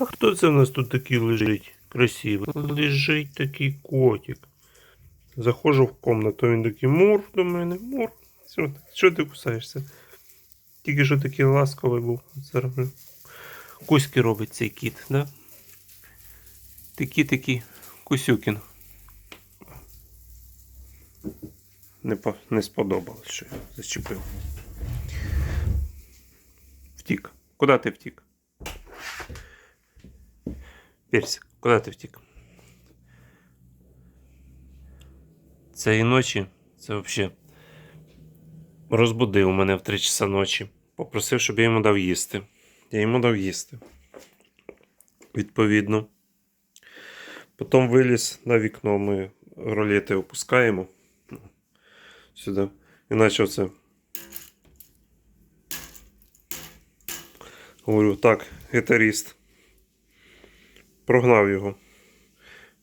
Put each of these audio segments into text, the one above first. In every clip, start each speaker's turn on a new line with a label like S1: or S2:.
S1: А хто це в нас тут такий лежить? Красивий. Лежить такий котик. Заходжу в комнату, він такий мур до мене, мур. Що, що ти кусаєшся? Тільки що такий ласковий був. Роблю. Кузьки робить цей кіт, да? Такий такий Кусюкін. Не, по, не сподобалось, що я зачепив. Втік. Куди ти втік? Персик, куди ти втік? Цієї ночі це взагалі розбудив мене в 3 часа ночі. Попросив, щоб я йому дав їсти. Я йому дав їсти. Відповідно. Потім виліз на вікно, ми ролети опускаємо сюди. І почав це. Говорю, так, гітаріст. Прогнав його.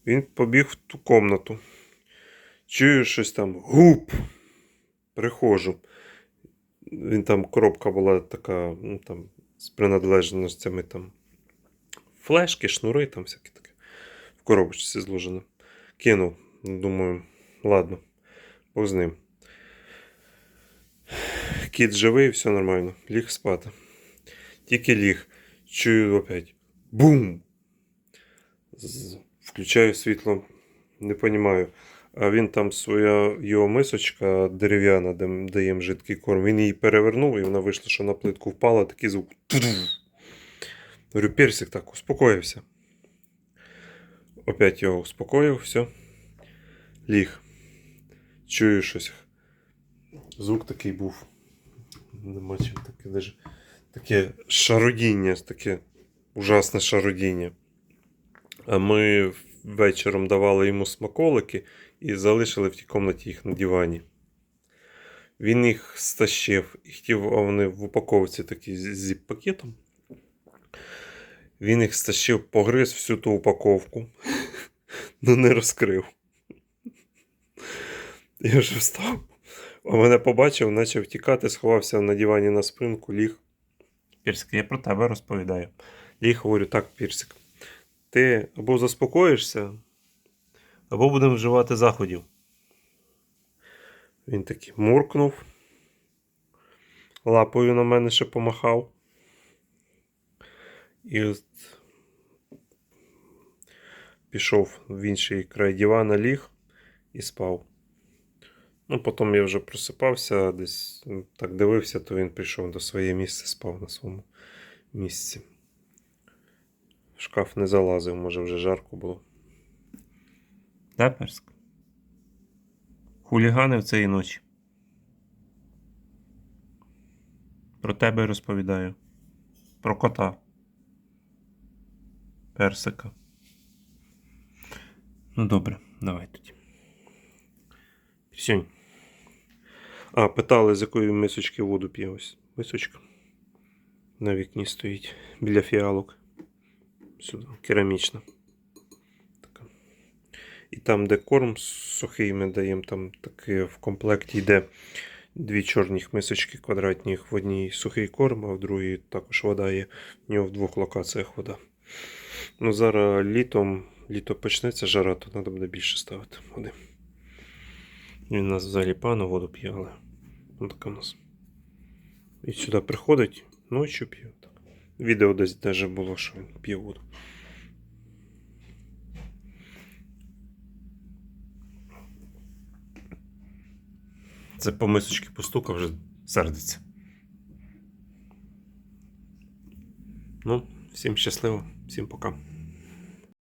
S1: Він побіг в ту комнату. Чую щось там гуп. Приходжу. Він там коробка була така, ну там, з принадлежностями там. Флешки, шнури, там всяке таке. В коробочці зложено. Кинув. Думаю, ладно, Бог з ним. Кіт живий, все нормально. Ліг спати. Тільки ліг. Чую опять. Бум! Включаю світло. Не розумію. А він там своя його мисочка дерев'яна, де м- даємо жидкий корм. Він її перевернув, і вона вийшла, що на плитку впала, такий звук. Говорю, персик так, успокоївся. Опять його успокоїв, все. Ліг. Чую щось. Звук такий був. Нема чим таке даже. Таке шародіння, таке ужасне шародіння. Ми вечором давали йому смаколики і залишили в тій кімнаті їх на дивані. Він їх стащив і хотів, а вони в упаковці такі з зіп-пакетом. Він їх стащив, погриз всю ту упаковку, ну не розкрив. Я вже встав. А мене побачив, почав тікати, сховався на дивані на спинку, ліг. Пірсик, я про тебе розповідаю. Ліг, говорю, так, Пірсик. Ти або заспокоїшся, або будемо вживати заходів. Він такий муркнув. Лапою на мене ще помахав. І от пішов в інший край дивана, ліг і спав. Ну, потім я вже просипався, десь так дивився, то він прийшов до своєї місця, спав на своєму місці. В шкаф не залазив, може вже жарко було. Да, Перск? Хуліганив цієї ночі. Про тебе розповідаю. Про кота. Персика. Ну добре, давай тоді. Сьогодні. А, питали, з якої мисочки воду п'є ось. Мисочка. На вікні стоїть. Біля фіалок. Сюди, керамічна. Така. І там, де корм сухий ми даємо, там таке в комплекті йде дві чорні мисочки квадратні. В одній сухий корм, а в другій також вода є. В нього в двох локаціях вода. Ну, зараз літом, літо почнеться жара, то треба буде більше ставити води. Він у нас взагалі пану воду але ну, така у нас. І сюди приходить, ночі п'є. Відео десь теж було, що він п'є воду. Це по мисочки постукав вже сердиться. Ну, всім щасливо, всім пока.